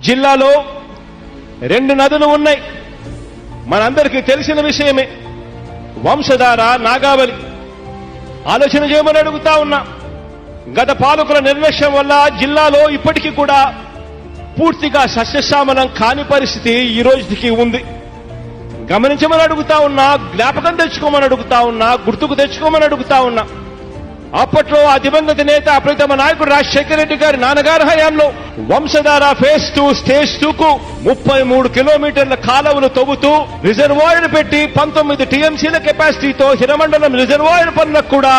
జిల్లాలో రెండు నదులు ఉన్నాయి. మనందరికీ తెలిసిన విషయమే. వంశధార నాగావళి. ఆలోచన చేయమని అడుగుతా ఉన్నా. గత పాలకుల నిర్లక్ష్యం వల్ల జిల్లాలో ఇప్పటికీ కూడా పూర్తిగా సస్యశ్యామలం కాని పరిస్థితి ఈ రోజుకి ఉంది. గమనించమని అడుగుతా ఉన్నా జ్ఞాపకం తెచ్చుకోమని అడుగుతా ఉన్నా గుర్తుకు తెచ్చుకోమని అడుగుతా ఉన్నా. అప్పట్లో ఆ దివంగత నేత ప్రీతమ నాయకుడు రాజశేఖర రెడ్డి గారి నాన్నగారి హయాంలో Vamsadhara phase two stage two కు ముప్పై మూడు కిలోమీటర్ల కాలువలు తవ్వుతూ రిజర్వాయర్ పెట్టి పంతొమ్మిది టీఎంసీల కెపాసిటీతో హిరమండలం రిజర్వాయర్ పనులకు కూడా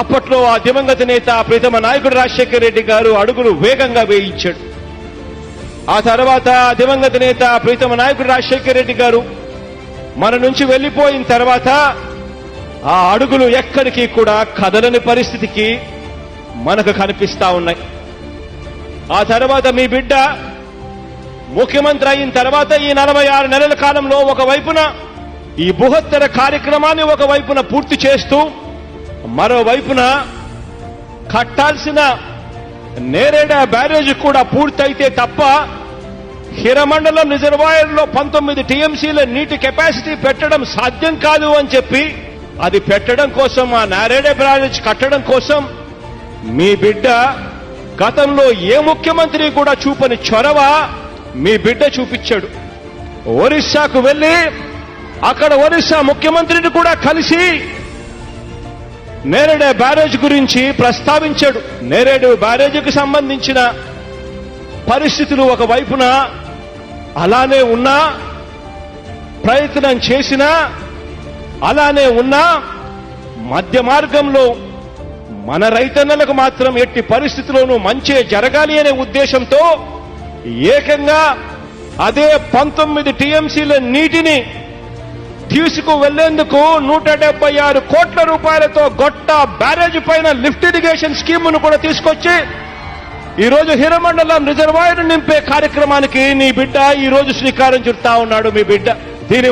అప్పట్లో ఆ దివంగత నేత ప్రీతమ నాయకుడు రాజశేఖర రెడ్డి గారు అడుగులు వేగంగా వేయించాడు. ఆ తర్వాత దివంగత నేత ప్రీతమ నాయకుడు రాజశేఖర రెడ్డి గారు మన నుంచి వెళ్ళిపోయిన తర్వాత ఆ అడుగులు ఎక్కడికి కూడా కదలని పరిస్థితికి మనకు కనిపిస్తా ఉన్నాయి. ఆ తర్వాత మీ బిడ్డ ముఖ్యమంత్రి అయిన తర్వాత ఈ నలభై ఆరు నెలల కాలంలో ఒకవైపున ఈ బృహత్తర కార్యక్రమాన్ని ఒకవైపున పూర్తి చేస్తూ మరోవైపున కట్టాల్సిన నేరేడ బ్యారేజ్ కూడా పూర్తయితే తప్ప హిరమండలం రిజర్వాయర్లో పంతొమ్మిది టీఎంసీల నీటి కెపాసిటీ పెట్టడం సాధ్యం కాదు అని చెప్పి అది పెట్టడం కోసం ఆ నారాయణ బ్యారేజ్ కట్టడం కోసం మీ బిడ్డ గతంలో ఏ ముఖ్యమంత్రి కూడా చూపని చొరవ మీ బిడ్డ చూపించాడు. ఒరిస్సాకు వెళ్ళి అక్కడ ఒరిస్సా ముఖ్యమంత్రిని కూడా కలిసి నేరేడు బ్యారేజ్ గురించి ప్రస్తావించాడు. నేరేడు బ్యారేజీకి సంబంధించిన పరిస్థితులు ఒకవైపున అలానే ఉన్నా ప్రయత్నం చేసినా అలానే ఉన్నా మధ్య మార్గంలో మన రైతన్నలకు మాత్రం ఎట్టి పరిస్థితుల్లోనూ మంచే జరగాలి అనే ఉద్దేశంతో ఏకంగా అదే పంతొమ్మిది టీఎంసీల నీటిని తీసుకు వెళ్ళేందుకు నూట డెబ్బై ఆరు కోట్ల రూపాయలతో గొట్ట బ్యారేజ్ పైన లిఫ్ట్ ఇరిగేషన్ స్కీమును కూడా తీసుకొచ్చి ఈరోజు హిరమండలం రిజర్వాయర్ నింపే కార్యక్రమానికి నీ బిడ్డ ఈ రోజు శ్రీకారం చుడతా ఉన్నాడు మీ బిడ్డ. దీని